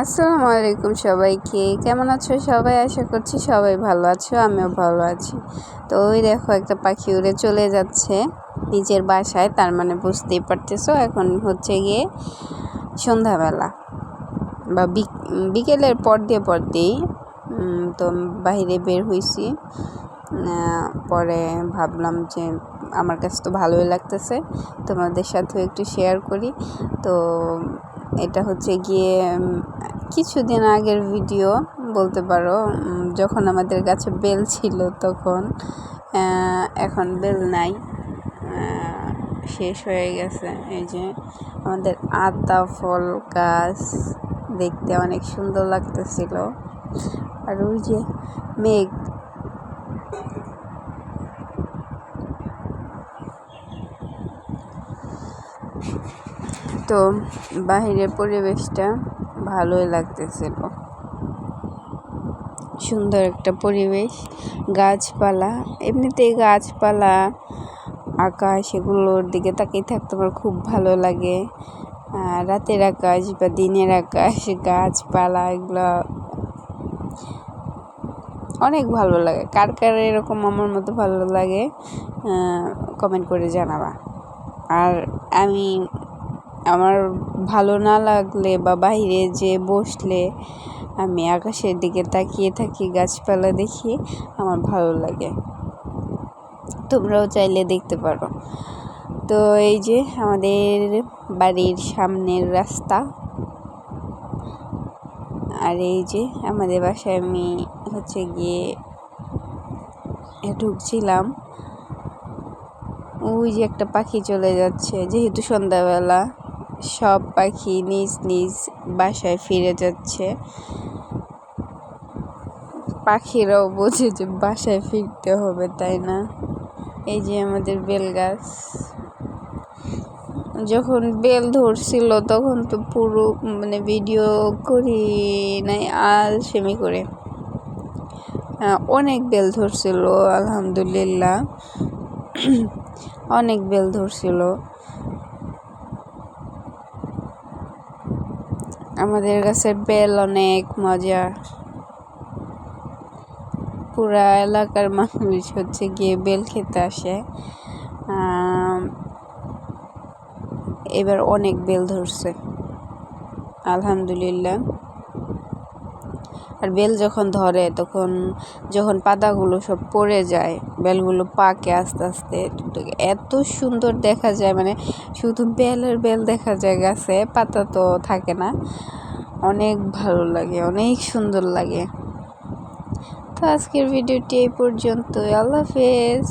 আসসালামু আলাইকুম সবাইকে। কেমন আছো সবাই? আশা করছি সবাই ভালো আছো, আমিও ভালো আছি। তো ওই দেখো, একটা পাখি উড়ে চলে যাচ্ছে নিজের বাসায়, তার মানে বুঝতেই পারতেছো, এখন হচ্ছে গিয়ে সন্ধ্যাবেলা বা বিকেলের পর দিয়ে পর দিয়েই তো বাহিরে বের হয়েছি পরে ভাবলাম যে আমার কাছে তো ভালোই লাগতেছে, তোমাদের সাথেও একটু শেয়ার করি। তো এটা হচ্ছে গিয়ে কিছুদিন আগের ভিডিও বলতে পারো যখন আমাদের গাছে বেল ছিল তখন এখন বেল নাই শেষ হয়ে গেছে। এই যে আমাদের আতা ফল গাছ দেখতে অনেক সুন্দর লাগতেছিল। আর ওই যে মেঘ। তো বাহিরের পরিবেশটা ভালোই লাগতেছিল। সুন্দর একটা পরিবেশ, গাছপালা, এমনিতেই গাছপালা, আকাশ, এগুলোর দিকে তাকিয়ে থাকতে আমার খুব ভালো লাগে। রাতের আকাশ বা দিনের আকাশ, গাছপালা, এগুলো অনেক ভালো লাগে। কার কার এরকম আমার মতো ভালো লাগে কমেন্ট করে জানাবা। আর আমি আমার ভালো না লাগলে বা বাইরে যে বসলে আমি আকাশের দিকে তাকিয়ে থাকি, গাছপালা দেখি, আমার ভালো লাগে। তোমরাও চাইলে দেখতে পারো। তো এই যে আমাদের বাড়ির সামনের রাস্তা। আর এই যে আমাদের বাসায় আমি হচ্ছে গিয়ে ঢুকছিলাম। ওই যে একটা পাখি চলে যাচ্ছে, যেহেতু সন্ধ্যাবেলা। সব পাখি নিজ নিজ বাসায় ফিরে যাচ্ছে। পাখিরাও বোঝে যে বাসায় ফিরতে হবে, তাই না? এই যে আমাদের বেল গাছ। যখন বেল ধরছিল, তখন তো পুরো মানে ভিডিও করি নাই সেমি করে। অনেক বেল ধরছিল, আলহামদুলিল্লাহ। অনেক বেল ধরছিল। আমাদের কাছে বেল অনেক মজা। পুরা এলাকার মানুষ হচ্ছে গিয়ে বেল খেতে আসে। এবার অনেক বেল ধরছে। আলহামদুলিল্লাহ। আর বেল যখন ধরে, তখন যখন পাতাগুলো সব পড়ে যায়, বেলগুলো পাকে আস্তে আস্তে এত সুন্দর দেখা যায় মানে শুধু বেলের বেল দেখা যায়, গাছে পাতা তো থাকে না। অনেক ভালো লাগে, অনেক সুন্দর লাগে। তো আজকের ভিডিওটি এই পর্যন্ত আল্লাহ হাফেজ।